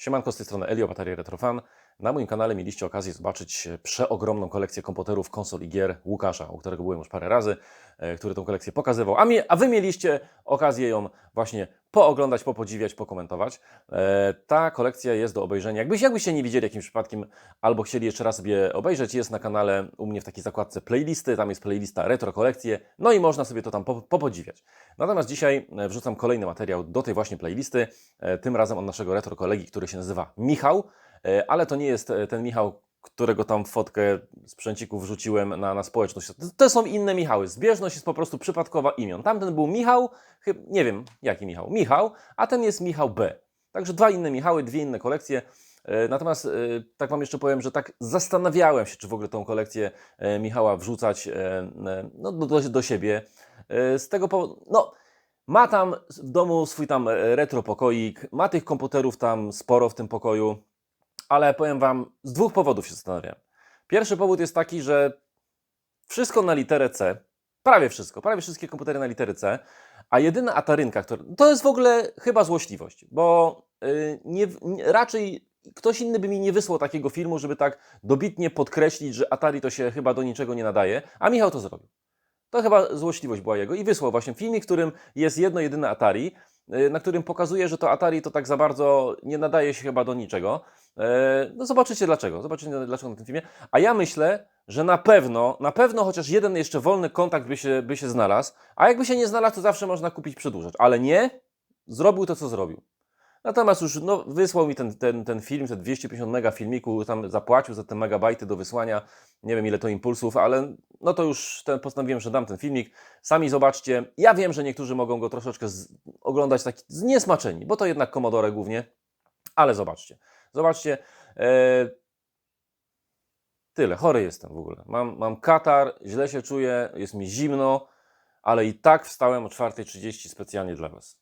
Siemanko, z tej strony Elio, Bateria Retrofan. Na moim kanale mieliście okazję zobaczyć przeogromną kolekcję komputerów, konsol i gier Łukasza, u którego byłem już parę razy, e, który tą kolekcję pokazywał, a, mi, a Wy mieliście okazję ją właśnie pooglądać, popodziwiać, pokomentować. E, Ta kolekcja jest do obejrzenia. Jakbyś, jakbyście nie widzieli jakimś przypadkiem albo chcieli jeszcze raz sobie obejrzeć, jest na kanale u mnie w takiej zakładce playlisty, tam jest playlista retro kolekcje, no i można sobie to tam po- popodziwiać. Natomiast dzisiaj e, wrzucam kolejny materiał do tej właśnie playlisty, e, tym razem od naszego retro kolegi, który się nazywa Michał, ale to nie jest ten Michał, którego tam fotkę sprzęcików wrzuciłem na, na społeczność. To, to są inne Michały. Zbieżność jest po prostu przypadkowa imion. Tamten był Michał, chyb, nie wiem jaki Michał, Michał, a ten jest Michał B. Także dwa inne Michały, dwie inne kolekcje. E, Natomiast e, tak Wam jeszcze powiem, że tak zastanawiałem się, czy w ogóle tą kolekcję e, Michała wrzucać no, do, do, siebie. Z tego powodu, no, ma tam w domu swój tam retro pokoik, ma tych komputerów tam sporo w tym pokoju, ale powiem Wam, z dwóch powodów się zastanawiam. Pierwszy powód jest taki, że wszystko na literę C, prawie wszystko, prawie wszystkie komputery na literę C, a jedyna atarynka, która, to jest w ogóle chyba złośliwość, bo y, nie, raczej ktoś inny by mi nie wysłał takiego filmu, żeby tak dobitnie podkreślić, że Atari to się chyba do niczego nie nadaje, a Michał to zrobił. To chyba złośliwość była jego i wysłał właśnie filmik, w którym jest jedno jedyne Atari, na którym pokazuje, że to Atari to tak za bardzo nie nadaje się chyba do niczego. E, No zobaczycie dlaczego, zobaczycie dlaczego na tym filmie. A ja myślę, że na pewno, na pewno chociaż jeden jeszcze wolny kontakt by się, by się znalazł, a jakby się nie znalazł, to zawsze można kupić przedłużacz. Ale nie, zrobił to, co zrobił. Natomiast już no, wysłał mi ten, ten, ten film, te 250 mega filmiku, tam zapłacił za te megabajty do wysłania, nie wiem ile to impulsów, ale no to już ten, postanowiłem, że dam ten filmik. Sami zobaczcie. Ja wiem, że niektórzy mogą go troszeczkę z, oglądać taki zniesmaczeni, bo to jednak Commodore głównie, ale zobaczcie. Zobaczcie. E, tyle, chory jestem w ogóle. Mam, mam katar, źle się czuję, jest mi zimno, ale i tak wstałem o 4.30 specjalnie dla Was.